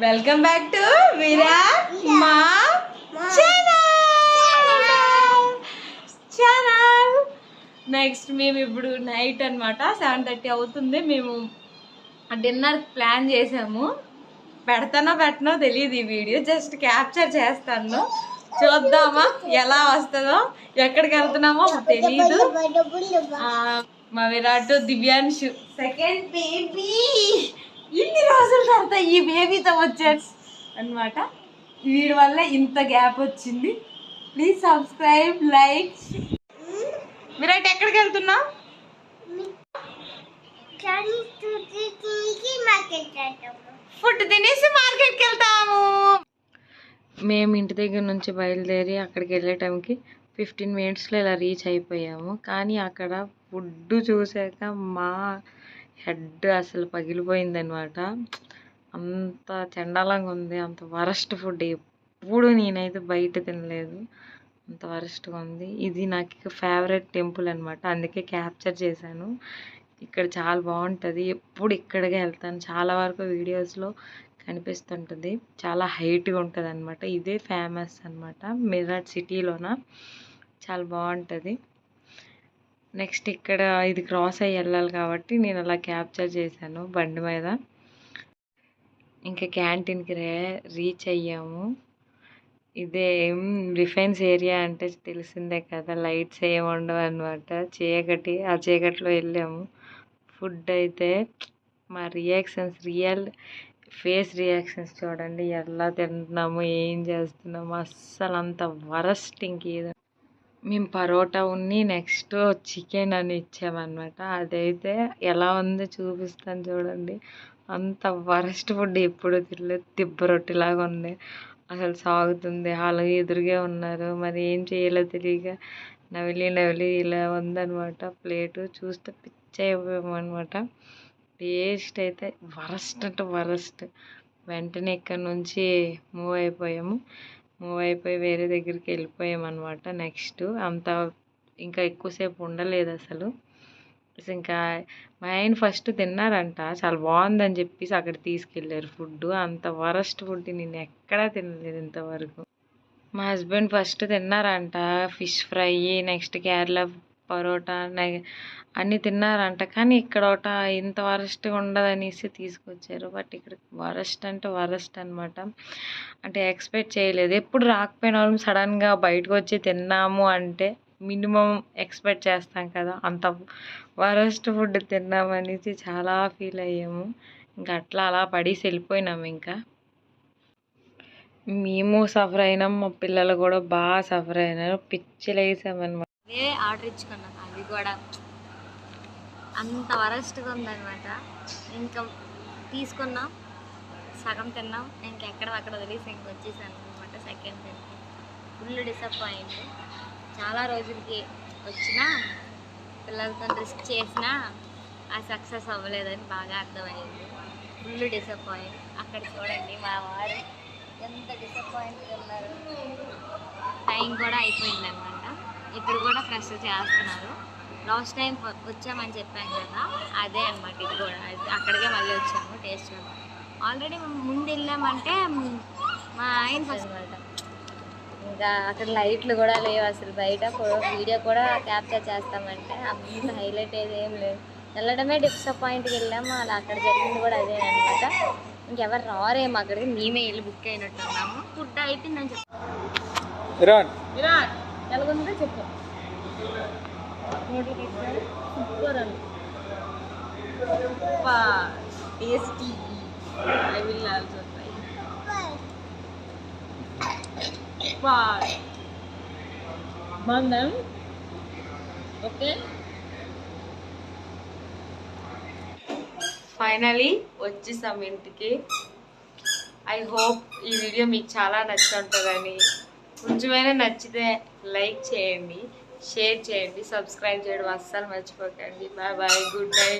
Welcome back to Virat మా channel next మేము ఇప్పుడు నైట్ అన్నమాట. సెవెన్ థర్టీ అవుతుంది. మేము డిన్నర్ ప్లాన్ చేసాము. పెడతానో పెట్టనో తెలియదు ఈ వీడియో జస్ట్ క్యాప్చర్ చేస్తాను. చూద్దామా? ఎలా వస్తుందో? ఎక్కడికి వెళ్తున్నామో తెలియదు ఆ, మా విరాట్ దివ్యాంశు. సెకండ్ బేబీ ఇన్ని రోజుల తర్వాత ఈ బేబీతో వచ్చాడు అన్నమాట. వీడి వల్ల ఇంత గ్యాప్ వచ్చింది. ప్లీజ్ సబ్స్క్రైబ్ లైక్ విరాట్ ఎక్కడికి వెళ్తున్నావు? ఫుడ్ తినేసి మార్కెట్కి వెళ్తాము. మేము ఇంటి దగ్గర నుంచి బయలుదేరి అక్కడికి వెళ్ళే టైంకి ఫిఫ్టీన్ మినిట్స్లో ఇలా రీచ్ అయిపోయాము. కానీ అక్కడ ఫుడ్ చూసాక మా హెడ్ అసలు పగిలిపోయిందనమాట అంత చండాలంగా ఉంది అంత వరస్ట్ ఫుడ్ ఎప్పుడు నేనైతే బయట తినలేదు. అంత వరస్ట్గా ఉంది. ఇది నాకు ఫేవరెట్ టెంపుల్ అనమాట అందుకే క్యాప్చర్ చేశాను. ఇక్కడ చాలా బాగుంటుంది. ఎప్పుడు ఇక్కడికే వెళ్తాను. చాలా వరకు వీడియోస్లో కనిపిస్తుంటుంది. చాలా హైట్గా ఉంటుంది అనమాట ఇదే ఫేమస్ అనమాట మిరాట్ సిటీలోన. చాలా బాగుంటుంది. నెక్స్ట్ ఇక్కడ ఇది క్రాస్ అయ్యి వెళ్ళాలి కాబట్టి నేను అలా క్యాప్చర్ చేశాను బండి మీద. ఇంకా క్యాంటీన్కి రే రీచ్ అయ్యాము. ఇదే రిఫైన్స్ ఏరియా అంటే తెలిసిందే కదా లైట్స్ ఏమి ఉండవు అనమాట చీకటి ఆ చీకటిలో వెళ్ళాము. ఫుడ్ అయితే మా రియాక్షన్స్ రియల్ ఫేస్ రియాక్షన్స్ చూడండి ఎలా తింటున్నాము ఏం చేస్తున్నాము అస్సలు అంత వరస్ట్ ఇంకేదో మేము పరోటా ఉన్ని నెక్స్ట్ చికెన్ అని ఇచ్చామన్నమాట. అదైతే ఎలా ఉందో చూపిస్తాను చూడండి. అంత వరస్ట్ ఫుడ్ ఎప్పుడు తినలేదు. దిబ్బ రొట్టెలాగా ఉంది. అసలు సాగుతుంది. వాళ్ళు ఎదురుగే ఉన్నారు. మరి ఏం చేయాలో తెలియక నవిలి నవిలి ఇలా ఉందన్నమాట. ప్లేటు చూస్తే పిచ్చ టేస్ట్ అయితే వరస్ట్ అంటే వరస్ట్. వెంటనే ఇక్కడ నుంచి మూవ్ అయిపోయాము. మూవ్ అయిపోయి వేరే దగ్గరికి వెళ్ళిపోయామన్నమాట నెక్స్ట్. అంత ఇంకా ఎక్కువసేపు ఉండలేదు అసలు. అసలు ఇంకా మా ఆయన ఫస్ట్ తిన్నారంట. చాలా బాగుందని చెప్పేసి అక్కడ తీసుకెళ్ళారు ఫుడ్ అంత వరస్ట్ ఫుడ్ నేను ఎక్కడా తినలేదు ఇంతవరకు. మా husband first తిన్నారంట fish fry next Kerala parotta నె- అన్నీ తిన్నారంట. కానీ ఇక్కడ ఒకట ఇంత వరస్ట్గా ఉండదనేసి తీసుకొచ్చారు. బట్ ఇక్కడ వరస్ట్ అంటే వరస్ట్ అనమాట అంటే ఎక్స్పెక్ట్ చేయలేదు. ఎప్పుడు రాకపోయిన వాళ్ళం సడన్గా బయటకు వచ్చి తిన్నాము అంటే మినిమం ఎక్స్పెక్ట్ చేస్తాం కదా. అంత వరస్ట్ ఫుడ్ తిన్నామనేసి చాలా ఫీల్ అయ్యాము. ఇంకా అట్లా అలా పడేసి వెళ్ళిపోయినాము ఇంకా. మేము సఫర్ అయినాం. మా పిల్లలు కూడా బాగా సఫర్ అయినారు. పిచ్చిలు వేసామన్నమాట నేనే ఆర్డర్ ఇచ్చుకున్నాను అది కూడా అంత వరస్ట్గా ఉందన్నమాట. ఇంకా తీసుకున్నాం సగం తిన్నాం ఇంకెక్కడ అక్కడ వదిలేసి ఇంక వచ్చేసాను అనమాట సెకండ్ టైం ఫుల్ డిసప్పాయింట్ చాలా రోజులకి వచ్చిన పిల్లలతో రిస్క్ చేసినా ఆ సక్సెస్ అవ్వలేదని బాగా అర్థమైంది. ఫుల్ డిసప్పాయింట్ అక్కడ చూడండి మా వారు ఎంత డిసప్పాయింట్ ఉన్నారు. టైం కూడా అయిపోయిందన్నమాట. ఇప్పుడు కూడా ఫ్రెష్ చేస్తున్నారు. లాస్ట్ టైం వచ్చామని చెప్పాను కదా అదే అనమాట ఇది కూడా. అది- అక్కడికే మళ్ళీ వచ్చాము టేస్ట్ ఆల్రెడీ ముందు వెళ్ళామంటే మ్, ఆయన ఫస్ట్ అనమాట ఇంకా అక్కడ లైట్లు కూడా లేవు అసలు బయట. వీడియో కూడా క్యాప్చర్ చేస్తామంటే అంత హైలైట్ ఏది ఏం లేదు. వెళ్ళడమే డిసప్పాయింట్కి వెళ్ళాము అలా అక్కడ జరిగింది కూడా అదే అనమాట ఇంకెవరు రారేమో అక్కడికి మేమే వెళ్ళి బుక్ అయినట్టున్నాము ఫుడ్ అయిపోయిందని చెప్పి ఇరాన్ సూపర్ అని. Tasty I will also try బాగుందా ఓకే. ఫైనలీ వచ్చేసాం ఇంటికి. ఐ హోప్ ఈ వీడియో మీకు చాలా నచ్చి ఉంటుందని కొంచెమైనా నచ్చితే లైక్ చేయండి షేర్ చేయండి సబ్స్క్రైబ్ చేయడం అస్సలు మర్చిపోకండి. Bye bye good night.